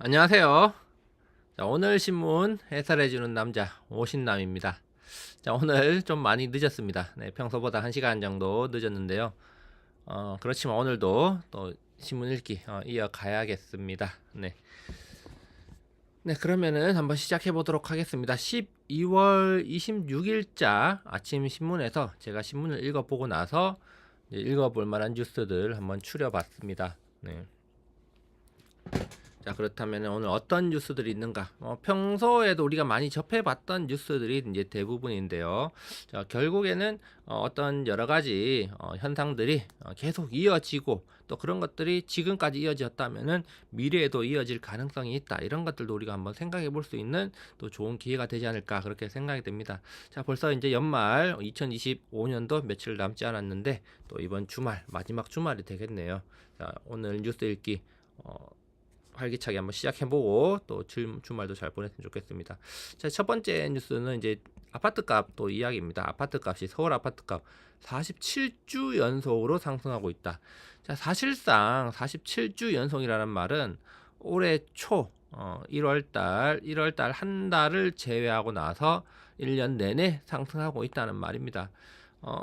안녕하세요. 자, 오늘 신문 해설해주는 남자 오신남입니다. 자, 오늘 좀 많이 늦었습니다. 네, 평소보다 1시간 정도 늦었는데요. 어, 그렇지만 오늘도 또 신문 읽기 어, 이어가야겠습니다. 네. 네, 그러면은 한번 시작해 보도록 하겠습니다. 12월 26일자 아침 신문에서 제가 신문을 읽어보고 나서 읽어볼 만한 뉴스들 한번 추려봤습니다. 네. 자 그렇다면 오늘 어떤 뉴스들이 있는가? 어, 평소에도 우리가 많이 접해봤던 뉴스들이 이제 대부분인데요. 자 결국에는 어, 떤 여러 가지 어, 현상들이 어, 계속 이어지고 또 그런 것들이 지금까지 이어졌다면은 미래에도 이어질 가능성이 있다. 이런 것들도 우리가 한번 생각해 볼 수 있는 또 좋은 기회가 되지 않을까 그렇게 생각이 됩니다. 자 벌써 이제 연말 2025년도 며칠 남지 않았는데 또 이번 주말 마지막 주말이 되겠네요. 자 오늘 뉴스 읽기. 어, 활기차게 한번 시작해보고 또 주, 주말도 잘 보냈으면 좋겠습니다. 자, 첫 번째 뉴스는 이제 아파트 값 또 이야기입니다. 아파트 값이 서울 아파트 값 47주 연속으로 상승하고 있다. 자, 사실상 47주 연속이라는 말은 올해 초 어, 1월 달, 1월 달 한 달을 제외하고 나서 1년 내내 상승하고 있다는 말입니다. 어,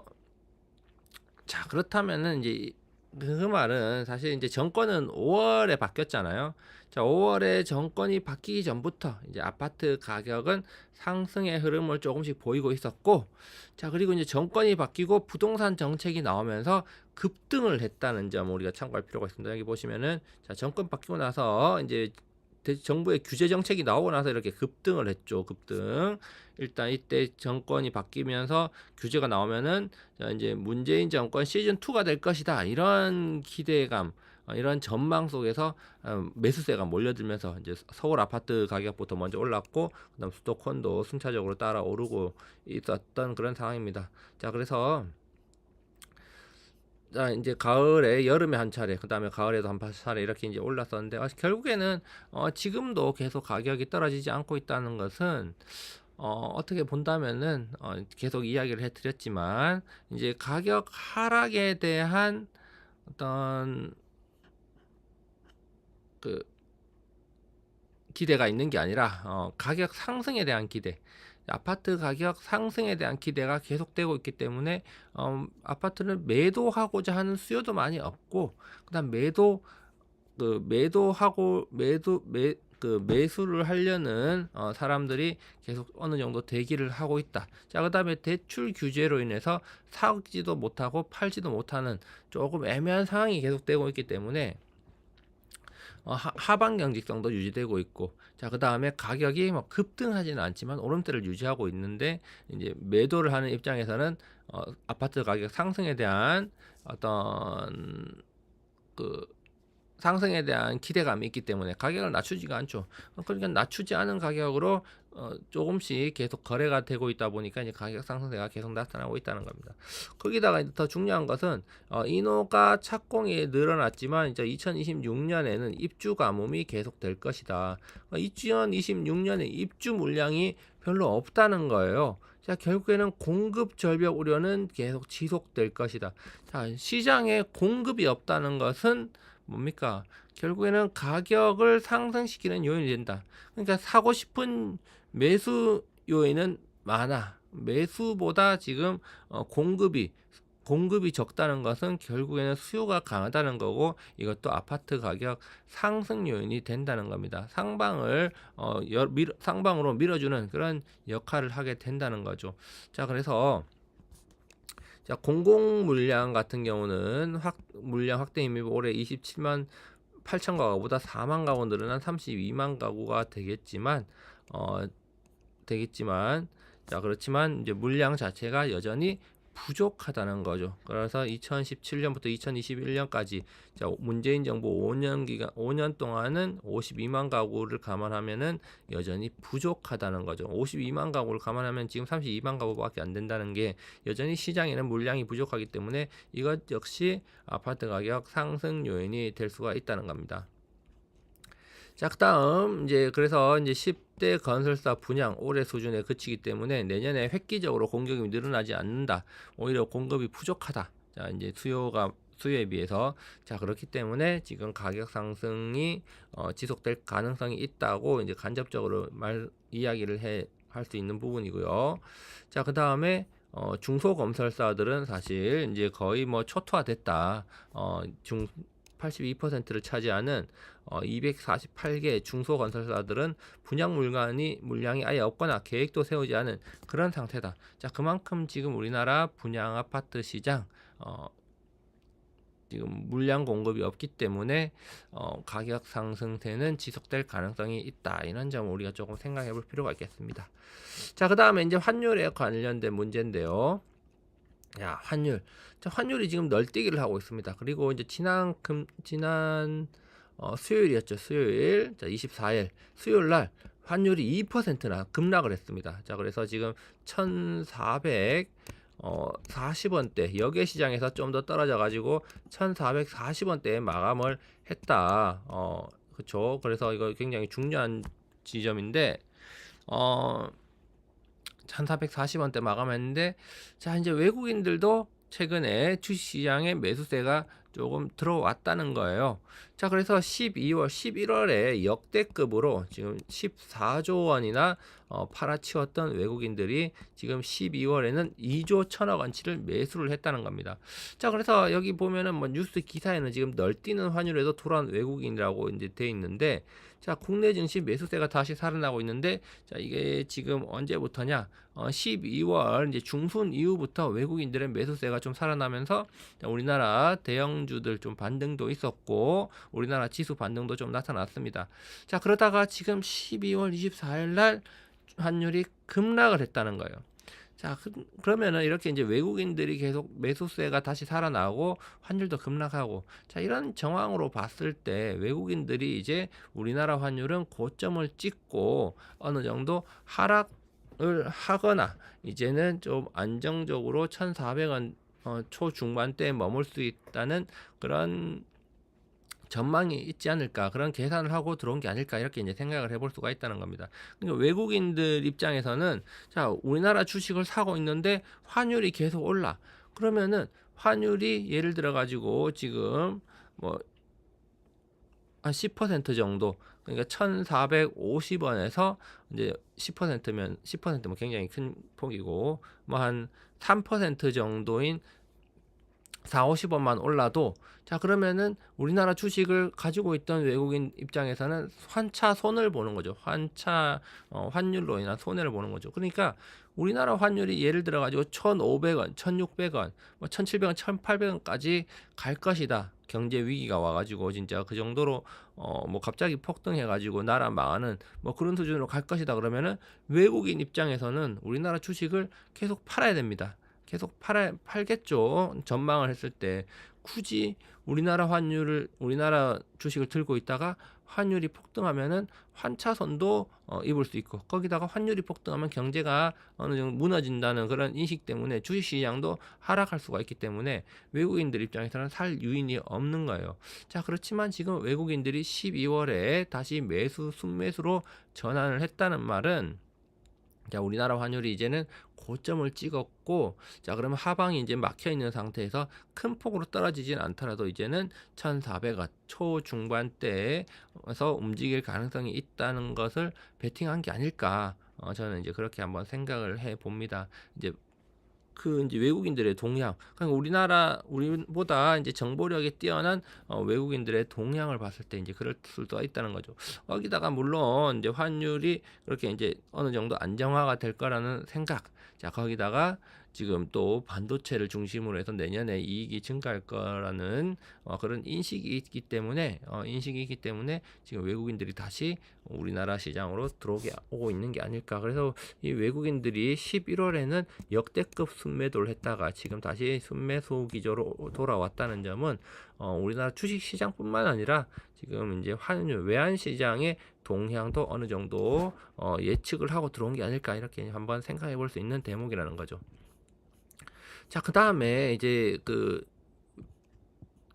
자, 그렇다면은 이제 그 말은 사실 이제 정권은 5월에 바뀌었잖아요. 자, 5월에 정권이 바뀌기 전부터 이제 아파트 가격은 상승의 흐름을 조금씩 보이고 있었고, 자, 그리고 이제 정권이 바뀌고 부동산 정책이 나오면서 급등을 했다는 점 우리가 참고할 필요가 있습니다. 여기 보시면은 자, 정권 바뀌고 나서 이제 정부의 규제 정책이 나오고 나서 이렇게 급등을 했죠. 급등. 일단 이때 정권이 바뀌면서 규제가 나오면은 이제 문재인 정권 시즌 2가 될 것이다. 이런 기대감, 어, 이런 전망 속에서 어, 매수세가 몰려들면서 이제 서울 아파트 가격부터 먼저 올랐고 그다음 수도권도 순차적으로 따라 오르고 있었던 그런 상황입니다. 자, 그래서 자 이제 가을에 여름에 한 차례 그 다음에 가을에도 한 차례 이렇게 이제 올랐었는데 어, 결국에는 어, 지금도 계속 가격이 떨어지지 않고 있다는 것은 어, 어떻게 본다면은 어, 계속 이야기를 해드렸지만 이제 가격 하락에 대한 어떤 그 기대가 있는 게 아니라 어, 가격 상승에 대한 기대. 아파트 가격 상승에 대한 기대가 계속되고 있기 때문에 어, 아파트를 매도하고자 하는 수요도 많이 없고 그다음 매도 그 매도하고 매도 매 그 매수를 하려는 어, 사람들이 계속 어느 정도 대기를 하고 있다. 자, 그다음에 대출 규제로 인해서 사지도 못하고 팔지도 못하는 조금 애매한 상황이 계속되고 있기 때문에 어, 하, 방 경직성도 유지되고 있고 자 그 다음에 가격이 뭐 급등하지는 않지만 오름대를 유지하고 있는데 이제 매도를 하는 입장에서는 어, 아파트 가격 상승에 대한 어떤 그 상승에 대한 기대감이 있기 때문에 가격을 낮추지가 않죠. 그러니까 낮추지 않은 가격으로 어, 조금씩 계속 거래가 되고 있다 보니까 이제 가격 상승세가 계속 나타나고 있다는 겁니다. 거기다가 더 중요한 것은 어, 인호가 착공이 늘어났지만 이제 2026년에는 입주 가뭄이 계속 될 것이다. 어, 2026년에 입주 물량이 별로 없다는 거예요. 자, 결국에는 공급 절벽 우려는 계속 지속될 것이다. 자, 시장에 공급이 없다는 것은 뭡니까? 결국에는 가격을 상승시키는 요인이 된다. 그러니까 사고 싶은 매수 요인은 많아. 매수보다 지금 어, 공급이 공급이 적다는 것은 결국에는 수요가 강하다는 거고 이것도 아파트 가격 상승 요인이 된다는 겁니다. 상방을 어, 여, 밀, 상방으로 밀어주는 그런 역할을 하게 된다는 거죠. 자 그래서 자, 공공 물량 같은 경우는 확 물량 확대 이미 올해 27만 8천 가구보다 4만 가구 늘어난 32만 가구가 되겠지만 어 되겠지만 자 그렇지만 이제 물량 자체가 여전히 부족하다는 거죠. 그래서 2017년부터 2021년까지 자, 문재인 정부 5년 기간 5년 동안은 52만 가구를 감안하면은 여전히 부족하다는 거죠. 52만 가구를 감안하면 지금 32만 가구밖에 안 된다는 게 여전히 시장에는 물량이 부족하기 때문에 이것 역시 아파트 가격 상승 요인이 될 수가 있다는 겁니다. 자, 그 다음 이제 그래서 이제 10대 건설사 분양 올해 수준에 그치기 때문에 내년에 획기적으로 공격이 늘어나지 않는다. 오히려 공급이 부족하다. 자, 이제 수요가 수요에 비해서 자 그렇기 때문에 지금 가격 상승이 어, 지속될 가능성이 있다고 이제 간접적으로 말 이야기를 해 할 수 있는 부분이고요. 자 그 다음에 어, 중소 건설사들은 사실 이제 거의 뭐 초토화됐다. 어, 중 82%를 차지하는 어, 248개 중소 건설사들은 분양 물량이 물량이 아예 없거나 계획도 세우지 않은 그런 상태다. 자 그만큼 지금 우리나라 분양 아파트 시장 어, 지금 물량 공급이 없기 때문에 어, 가격 상승세는 지속될 가능성이 있다. 이런 점을 우리가 조금 생각해 볼 필요가 있겠습니다. 자, 그 다음에 이제 환율에 관련된 문제인데요. 야, 환율. 자, 환율이 지금 널뛰기를 하고 있습니다. 그리고 이제 지난 금, 지난 어, 수요일이었죠. 수요일. 자, 24일. 수요일 날 환율이 2%나 급락을 했습니다. 자, 그래서 지금 1,400 어, 40원대 여객 시장에서 좀 더 떨어져 가지고 1,440원대에 마감을 했다. 어, 그렇죠. 그래서 이거 굉장히 중요한 지점인데 어 1,440원대 마감했는데 자, 이제 외국인들도 최근에 주식시장에 매수세가 조금 들어왔다는 거예요. 자, 그래서 12월, 11월에 역대급으로 지금 14조 원이나 어, 팔아치웠던 외국인들이 지금 12월에는 2조 1천억 원치를 매수를 했다는 겁니다. 자, 그래서 여기 보면은 뭐 뉴스 기사에는 지금 널뛰는 환율에도 돌아온 외국인이라고 이제 돼 있는데 자, 국내 증시 매수세가 다시 살아나고 있는데 자, 이게 지금 언제부터냐? 어, 12월 이제 중순 이후부터 외국인들의 매수세가 좀 살아나면서 자, 우리나라 대형주들 좀 반등도 있었고 우리나라 지수 반등도 좀 나타났습니다. 자, 그러다가 지금 12월 24일 날 환율이 급락을 했다는 거예요. 자, 그, 그러면은 이렇게 이제 외국인들이 계속 매수세가 다시 살아나고 환율도 급락하고 자, 이런 정황으로 봤을 때 외국인들이 이제 우리나라 환율은 고점을 찍고 어느 정도 하락을 하거나 이제는 좀 안정적으로 1,400원 어, 초중반대에 머물 수 있다는 그런 전망이 있지 않을까 그런 계산을 하고 들어온 게 아닐까 이렇게 이제 생각을 해볼 수가 있다는 겁니다. 그러니까 외국인들 입장에서는 자 우리나라 주식을 사고 있는데 환율이 계속 올라 그러면은 환율이 예를 들어 가지고 지금 뭐 한 10% 정도 그러니까 1,450원에서 이제 10%면 10%면 굉장히 큰 폭이고 뭐 한 3% 정도인 4, 50원만 올라도 자 그러면은 우리나라 주식을 가지고 있던 외국인 입장에서는 환차 손을 보는 거죠. 환차 어, 환율로 인한 손해를 보는 거죠. 그러니까 우리나라 환율이 예를 들어 가지고 1,500원, 1,600원, 뭐 1,700원, 1,800원까지 갈 것이다. 경제 위기가 와 가지고 진짜 그 정도로 어 뭐 갑자기 폭등해 가지고 나라 망하는 뭐 그런 수준으로 갈 것이다 그러면은 외국인 입장에서는 우리나라 주식을 계속 팔아야 됩니다. 계속 팔아, 팔겠죠. 전망을 했을 때 굳이 우리나라 환율을 우리나라 주식을 들고 있다가 환율이 폭등하면은 환차선도 어, 입을 수 있고 거기다가 환율이 폭등하면 경제가 어느 정도 무너진다는 그런 인식 때문에 주식 시장도 하락할 수가 있기 때문에 외국인들 입장에서는 살 유인이 없는 거예요. 자 그렇지만 지금 외국인들이 12월에 다시 매수 순매수로 전환을 했다는 말은 자, 우리나라 환율이 이제는 고점을 찍었고, 자, 그러면 하방이 이제 막혀 있는 상태에서 큰 폭으로 떨어지진 않더라도 이제는 1,400원 초중반대에서 움직일 가능성이 있다는 것을 베팅한 게 아닐까. 어, 저는 이제 그렇게 한번 생각을 해 봅니다. 이제 그 이제 외국인들의 동향, 그러니까 우리나라 우리보다 이제 정보력이 뛰어난 어, 외국인들의 동향을 봤을 때 이제 그럴 수도 있다는 거죠. 거기다가 물론 이제 환율이 그렇게 이제 어느 정도 안정화가 될 거라는 생각. 자 거기다가 지금 또 반도체를 중심으로 해서 내년에 이익이 증가할 거라는 어, 그런 인식이 있기 때문에 어, 인식이 있기 때문에 지금 외국인들이 다시 우리나라 시장으로 들어오게 오고 있는 게 아닐까. 그래서 이 외국인들이 11월에는 역대급 순매도를 했다가 지금 다시 순매수 기조로 돌아왔다는 점은 어, 우리나라 주식 시장뿐만 아니라 지금 이제 환율 외환 시장의 동향도 어느 정도 어, 예측을 하고 들어온 게 아닐까 이렇게 한번 생각해 볼 수 있는 대목이라는 거죠. 자, 그 다음에 이제 그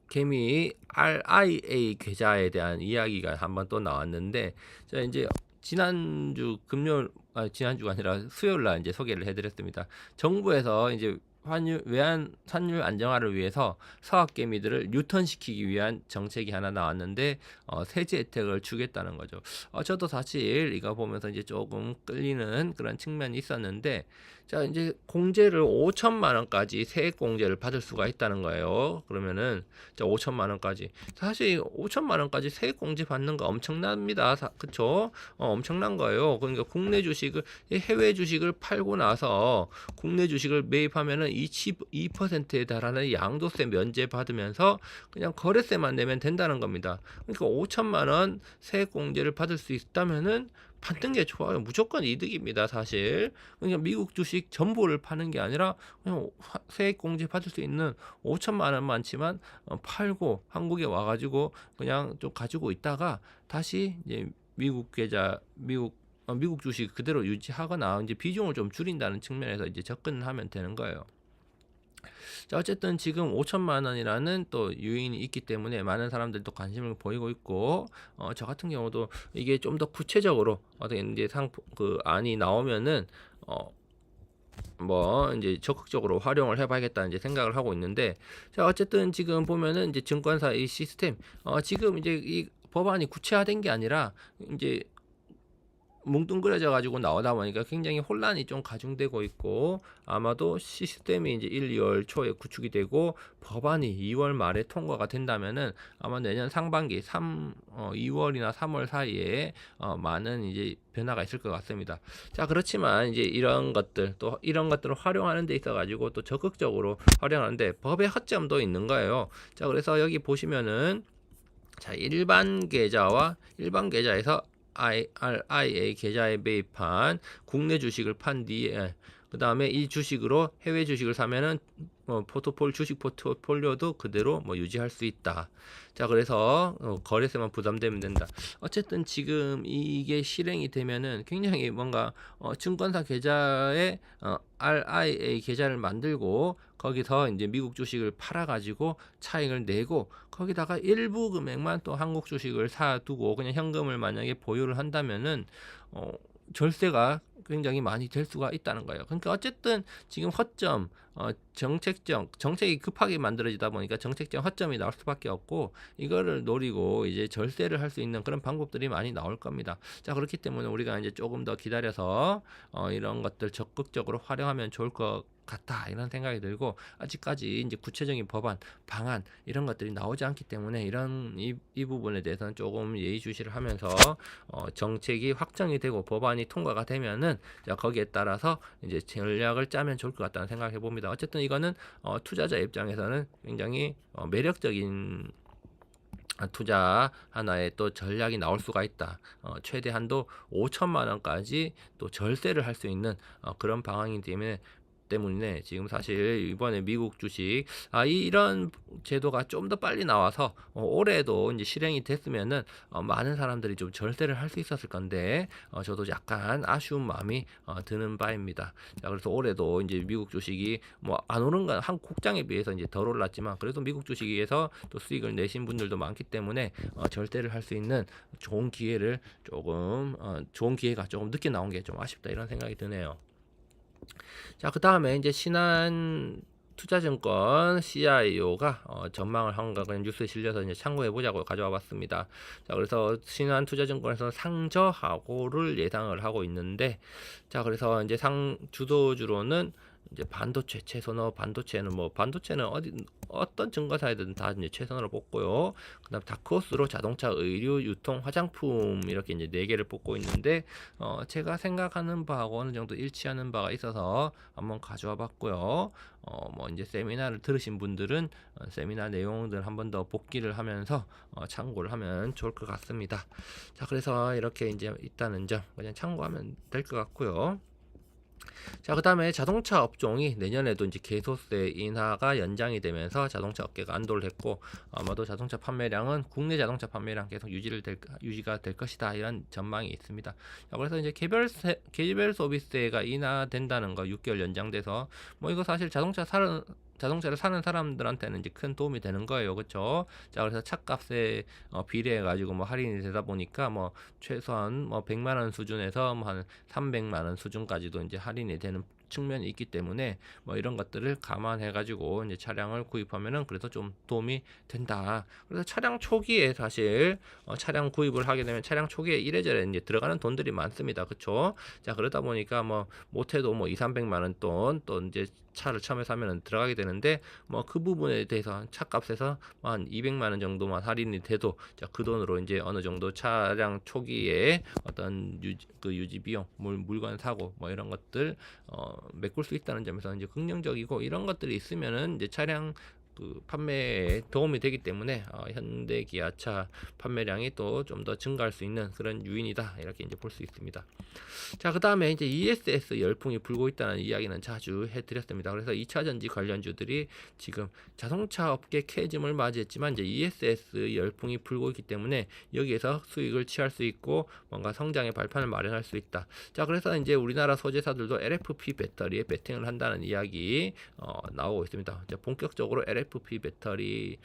개미 RIA 계좌에 대한 이야기가 한번 또 나왔는데, 자, 이제 지난주 금요일, 아, 지난주가 아니라 수요일 날 이제 소개를 해드렸습니다. 정부에서 이제 환율 외환 환율 안정화를 위해서 서학개미들을 유턴시키기 위한 정책이 하나 나왔는데 어, 세제 혜택을 주겠다는 거죠. 어, 저도 사실 이거 보면서 이제 조금 끌리는 그런 측면이 있었는데 자 이제 공제를 5천만 원까지 세액 공제를 받을 수가 있다는 거예요. 그러면은 자 5천만 원까지 사실 5천만 원까지 세액 공제 받는 거 엄청납니다. 사, 그쵸? 어, 엄청난 거예요. 그러니까 국내 주식을 해외 주식을 팔고 나서 국내 주식을 매입하면은 22%에 달하는 양도세 면제 받으면서 그냥 거래세만 내면 된다는 겁니다. 그러니까 5천만 원 세액 공제를 받을 수 있다면은 받는 게 좋아요. 무조건 이득입니다, 사실. 그러니까 미국 주식 전부를 파는 게 아니라 그냥 세액 공제 받을 수 있는 5천만 원만치만 어, 팔고 한국에 와가지고 그냥 좀 가지고 있다가 다시 이제 미국 계좌, 미국 어, 미국 주식 그대로 유지하거나 이제 비중을 좀 줄인다는 측면에서 이제 접근하면 되는 거예요. 자, 어쨌든 지금 5천만 원이라는 또 유인이 있기 때문에 많은 사람들도 관심을 보이고 있고, 어, 저 같은 경우도 이게 좀 더 구체적으로 어떻게 이제 상품 그 안이 나오면은 어, 뭐 이제 적극적으로 활용을 해봐야겠다는 이제 생각을 하고 있는데, 자 어쨌든 지금 보면은 이제 증권사 이 시스템, 어, 지금 이제 이 법안이 구체화된 게 아니라 이제 뭉뚱그려져 가지고 나오다 보니까 굉장히 혼란이 좀 가중되고 있고 아마도 시스템이 이제 1, 2월 초에 구축이 되고 법안이 2월 말에 통과가 된다면은 아마 내년 상반기 3 어, 2월이나 3월 사이에 어, 많은 이제 변화가 있을 것 같습니다. 자 그렇지만 이제 이런 것들 또 이런 것들을 활용하는 데 있어 가지고 또 적극적으로 활용하는데 법의 허점도 있는 거예요. 자 그래서 여기 보시면은 자 일반 계좌와 일반 계좌에서 IRIA 계좌에 매입한 국내 주식을 판 뒤에 그 다음에 이 주식으로 해외 주식을 사면은 어, 포트폴 주식 포트폴리오도 그대로 뭐 유지할 수 있다. 자 그래서 어, 거래세만 부담되면 된다. 어쨌든 지금 이게 실행이 되면은 굉장히 뭔가 어, 증권사 계좌에 어, RIA 계좌를 만들고 거기서 이제 미국 주식을 팔아 가지고 차익을 내고 거기다가 일부 금액만 또 한국 주식을 사 두고 그냥 현금을 만약에 보유를 한다면은 어, 절세가 굉장히 많이 될 수가 있다는 거예요. 그러니까 어쨌든 지금 허점, 어, 정책적 정책이 급하게 만들어지다 보니까 정책적 허점이 나올 수밖에 없고 이거를 노리고 이제 절세를 할 수 있는 그런 방법들이 많이 나올 겁니다. 자 그렇기 때문에 우리가 이제 조금 더 기다려서 어, 이런 것들 적극적으로 활용하면 좋을 것 같다 이런 생각이 들고 아직까지 이제 구체적인 법안 방안 이런 것들이 나오지 않기 때문에 이런 이, 이 부분에 대해서는 조금 예의주시를 하면서 어, 정책이 확정이 되고 법안이 통과가 되면은 자 거기에 따라서 이제 전략을 짜면 좋을 것 같다는 생각을 해봅니다. 어쨌든 이거는 어, 투자자 입장에서는 굉장히 어, 매력적인 투자 하나에 또 전략이 나올 수가 있다. 어, 최대 한도 5천만 원까지 또 절세를 할 수 있는 어, 그런 방안이기 때문에 때문에 지금 사실 이번에 미국 주식 아 이런 제도가 좀 더 빨리 나와서 어, 올해도 이제 실행이 됐으면은 어, 많은 사람들이 좀 절대를 할 수 있었을 건데 어, 저도 약간 아쉬운 마음이 어, 드는 바입니다. 자 그래서 올해도 이제 미국 주식이 뭐 안 오른 건 한국 국장에 비해서 이제 덜 올랐지만 그래도 미국 주식에서 또 수익을 내신 분들도 많기 때문에 어, 절대를 할 수 있는 좋은 기회를 조금 어, 좋은 기회가 조금 늦게 나온 게 좀 아쉽다 이런 생각이 드네요. 자, 그 다음에 이제 신한 투자증권 CIO가 어, 전망을 한가 그냥 뉴스에 실려서 이제 참고해 보자고 가져와 봤습니다. 자, 그래서 신한 투자증권에서 상저하고를 예상을 하고 있는데, 자, 그래서 이제 상 주도주로는 이제 반도체 최선호 반도체는 뭐 반도체는 어디 어떤 증거사이든 다 이제 최선으로 뽑고요. 그다음 다크호스로 자동차, 의류, 유통, 화장품 이렇게 이제 네 개를 뽑고 있는데 어 제가 생각하는 바하고 어느 정도 일치하는 바가 있어서 한번 가져와 봤고요. 어 뭐 이제 세미나를 들으신 분들은 어, 세미나 내용들 한 번 더 복기를 하면서 어 참고를 하면 좋을 것 같습니다. 자, 그래서 이렇게 이제 있다는 점 그냥 참고하면 될 것 같고요. 자, 그 다음에 자동차 업종이 내년에도 이제 개소세 인하가 연장이 되면서 자동차 업계가 안도를 했고 아마도 자동차 판매량은 국내 자동차 판매량 계속 유지를 될, 유지가 될 것이다 이런 전망이 있습니다. 자, 그래서 이제 개별 세, 개별 소비세가 인하된다는 거 6개월 연장돼서 뭐 이거 사실 자동차 사는 자동차를 사는 사람들한테는 이제 큰 도움이 되는 거예요. 그렇죠? 자, 그래서 차값에 어, 비례해 가지고 뭐 할인이 되다 보니까 뭐 최소한 뭐 100만 원 수준에서 뭐 한 300만 원 수준까지도 이제 할인이 되는 측면이 있기 때문에 뭐 이런 것들을 감안해 가지고 이제 차량을 구입하면은 그래도 좀 도움이 된다. 그래서 차량 초기에 사실 어, 차량 구입을 하게 되면 차량 초기에 이래저래 이제 들어가는 돈들이 많습니다. 그렇죠? 자, 그러다 보니까 뭐 못해도 뭐 2, 300만 원 돈 또 이제 차를 처음에 사면은 들어가게 되는데 뭐 그 부분에 대해서 차값에서 뭐한 200만 원 정도만 할인이 돼도 자, 그 돈으로 이제 어느 정도 차량 초기에 어떤 유지, 그 유지 비용, 물, 물건 사고 뭐 이런 것들 어, 메꿀 수 있다는 점에서 이제 긍정적이고 이런 것들이 있으면은 이제 차량 그 판매에 도움이 되기 때문에 어, 현대 기아차 판매량이 또 좀 더 증가할 수 있는 그런 요인이다 이렇게 이제 볼 수 있습니다. 자, 그 다음에 이제 ESS 열풍이 불고 있다는 이야기는 자주 해드렸습니다. 그래서 2차 전지 관련주들이 지금 자동차 업계 캐즘을 맞이했지만 이제 ESS 열풍이 불고 있기 때문에 여기에서 수익을 취할 수 있고 뭔가 성장의 발판을 마련할 수 있다. 자, 그래서 이제 우리나라 소재사들도 LFP 배터리에 베팅을 한다는 이야기 어, 나오고 있습니다. 본격적으로 LFP 배터리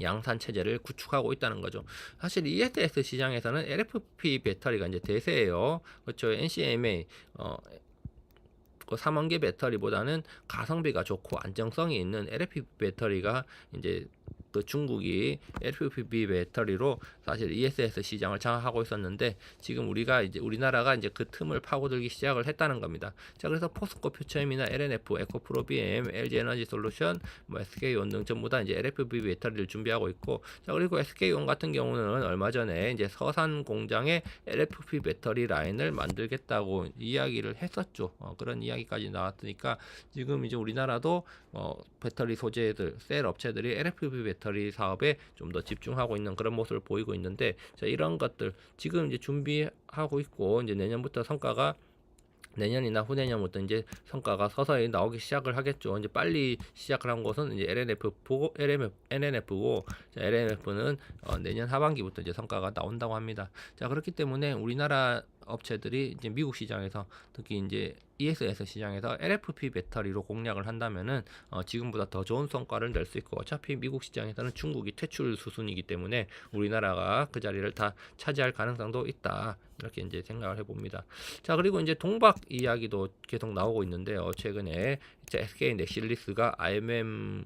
양산 체제를 구축하고 있다는 거죠. 사실 ESS 시장에서는 LFP 배터리가 이제 대세예요. 그렇죠. NCMA 어, 그 3원계 배터리보다는 가성비가 좋고 안정성이 있는 LFP 배터리가 이제 그 중국이 LFP 배터리로 사실 ESS 시장을 장악하고 있었는데 지금 우리가 이제 우리나라가 이제 그 틈을 파고들기 시작을 했다는 겁니다. 자 그래서 포스코 퓨처엠이나 LNF, 에코프로 BM, LG 에너지 솔루션, 뭐 SK온 등 전부 다 이제 LFP 배터리를 준비하고 있고 자 그리고 SK온 같은 경우는 얼마 전에 이제 서산 공장에 LFP 배터리 라인을 만들겠다고 이야기를 했었죠. 어, 그런 이야기까지 나왔으니까 지금 이제 우리나라도 어, 배터리 소재들 셀 업체들이 LFP 배터리 사업에 좀 더 집중하고 있는 그런 모습을 보이고 있는데 자 이런 것들 지금 이제 준비하고 있고 이제 내년부터 성과가 내년이나 후내년부터 이제 성과가 서서히 나오기 시작을 하겠죠. 이제 빨리 시작을 한 것은 이제 LNF 보고 LMF, NNF고 LNF는 어, 내년 하반기부터 이제 성과가 나온다고 합니다. 자 그렇기 때문에 우리나라 업체들이 이제 미국 시장에서 특히 이제 ESS 시장에서 LFP 배터리로 공략을 한다면은 어, 지금보다 더 좋은 성과를 낼 수 있고 어차피 미국 시장에서는 중국이 퇴출 수순이기 때문에 우리나라가 그 자리를 다 차지할 가능성도 있다 이렇게 이제 생각을 해봅니다. 자 그리고 이제 동박 이야기도 계속 나오고 있는데요. 최근에 SK 넥실리스가 IMM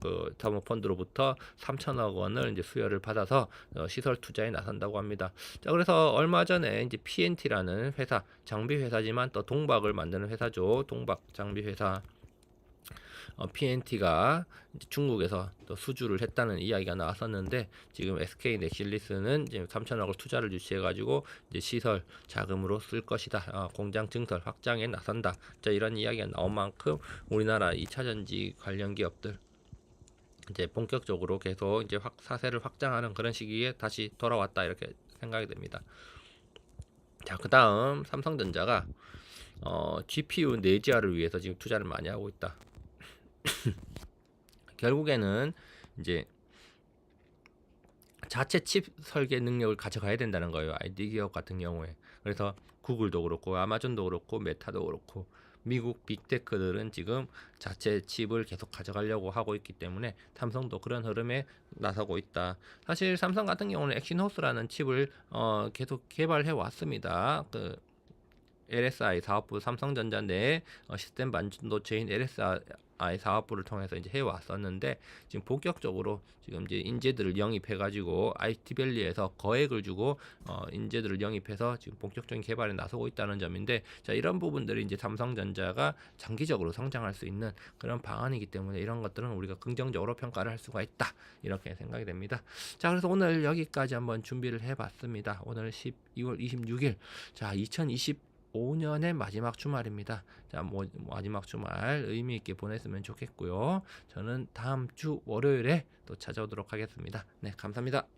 그 사모펀드로부터 3천억 원을 이제 수여를 받아서 어, 시설 투자에 나선다고 합니다. 자, 그래서 얼마 전에 이제 PNT라는 회사, 장비 회사지만 또 동박을 만드는 회사죠. 동박 장비 회사. 어, PNT가 중국에서 또 수주를 했다는 이야기가 나왔었는데 지금 SK 넥실리스는 이제 3천억을 투자를 유치해 가지고 이제 시설 자금으로 쓸 것이다. 어, 공장 증설 확장에 나선다. 자, 이런 이야기가 나온 만큼 우리나라 2차 전지 관련 기업들 이제 본격적으로 계속 이제 확 사세를 확장하는 그런 시기에 다시 돌아왔다 이렇게 생각이 됩니다. 자, 그 다음 삼성전자가 어, GPU 내지화를 위해서 지금 투자를 많이 하고 있다. 결국에는 이제 자체 칩 설계 능력을 가져가야 된다는 거예요. 아이디 기업 같은 경우에. 그래서 구글도 그렇고 아마존도 그렇고 메타도 그렇고 미국 빅테크들은 지금 자체 칩을 계속 가져가려고 하고 있기 때문에 삼성도 그런 흐름에 나서고 있다. 사실 삼성 같은 경우는 엑시노스라는 칩을 어, 계속 개발해 왔습니다. 그 LSI 사업부 삼성전자 내 어, 시스템 반도체인 LSI 사업부를 통해서 이제 해왔었는데 지금 본격적으로 지금 이제 인재들을 영입해가지고 IT밸리에서 거액을 주고 어, 인재들을 영입해서 지금 본격적인 개발에 나서고 있다는 점인데 자 이런 부분들이 이제 삼성전자가 장기적으로 성장할 수 있는 그런 방안이기 때문에 이런 것들은 우리가 긍정적으로 평가를 할 수가 있다 이렇게 생각이 됩니다. 자 그래서 오늘 여기까지 한번 준비를 해봤습니다. 오늘 12월 26일 자2020 5년의 마지막 주말입니다. 자, 뭐, 마지막 주말 의미 있게 보냈으면 좋겠고요. 저는 다음 주 월요일에 또 찾아오도록 하겠습니다. 네, 감사합니다.